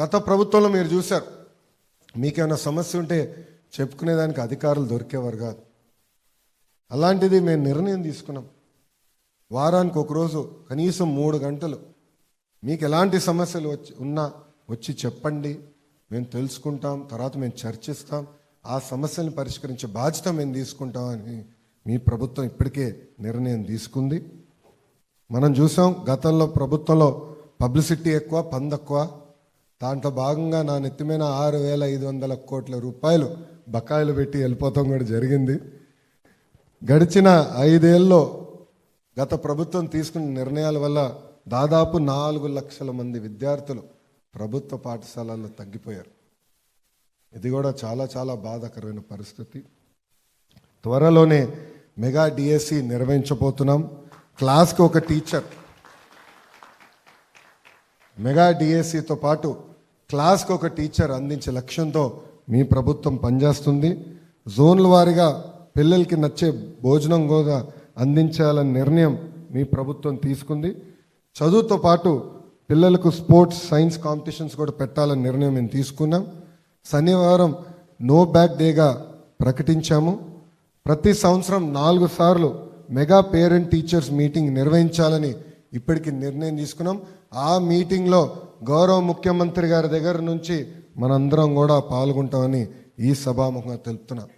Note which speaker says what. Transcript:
Speaker 1: గత ప్రభుత్వంలో మీరు చూశారు. మీకేమైనా సమస్య ఉంటే చెప్పుకునేదానికి అధికారులు దొరికేవారు కాదు. అలాంటిది మేము నిర్ణయం తీసుకున్నాం. వారానికి ఒకరోజు కనీసం మూడు గంటలు మీకు ఎలాంటి సమస్యలు వచ్చి ఉన్నా వచ్చి చెప్పండి. మేము తెలుసుకుంటాం తర్వాత మేము చర్చిస్తాం. ఆ సమస్యలను పరిష్కరించే బాధ్యత మేము తీసుకుంటామని మీ ప్రభుత్వం ఇప్పటికే నిర్ణయం తీసుకుంది. మనం చూసాం గతంలో ప్రభుత్వంలో పబ్లిసిటీ ఎక్కువ పందక్కువ. దాంట్లో భాగంగా నా నెత్తిమైన ఆరు వేల ఐదు వందల కోట్ల రూపాయలు బకాయిలు పెట్టి వెళ్ళిపోతాం కూడా జరిగింది. గడిచిన ఐదేళ్ళలో గత ప్రభుత్వం తీసుకున్న నిర్ణయాల వల్ల దాదాపు నాలుగు లక్షల మంది విద్యార్థులు ప్రభుత్వ పాఠశాలల్లో తగ్గిపోయారు. ఇది కూడా చాలా చాలా బాధాకరమైన పరిస్థితి. త్వరలోనే మెగా డిఎస్సి నిర్వహించబోతున్నాం. క్లాస్కి ఒక టీచర్ మెగా డిఎస్సితో పాటు క్లాస్కి ఒక టీచర్ అందించే లక్ష్యంతో మీ ప్రభుత్వం పనిచేస్తుంది. జోన్ల వారీగా పిల్లలకి నచ్చే భోజనం కూడా అందించాలనే నిర్ణయం మీ ప్రభుత్వం తీసుకుంది. చదువుతో పాటు పిల్లలకు స్పోర్ట్స్ సైన్స్ కాంపిటీషన్స్ కూడా పెట్టాలని నిర్ణయం మేము తీసుకున్నాం. శనివారం నో బ్యాక్ డేగా ప్రకటించాము. ప్రతి సంవత్సరం నాలుగు సార్లు మెగా పేరెంట్ టీచర్స్ మీటింగ్ నిర్వహించాలని ఇప్పటికి నిర్ణయం తీసుకున్నాం. ఆ మీటింగ్లో గౌరవ ముఖ్యమంత్రి గారి దగ్గర నుంచి మనందరం కూడా పాల్గొంటామని ఈ సభాముఖంగా తెలుపుతున్నాం.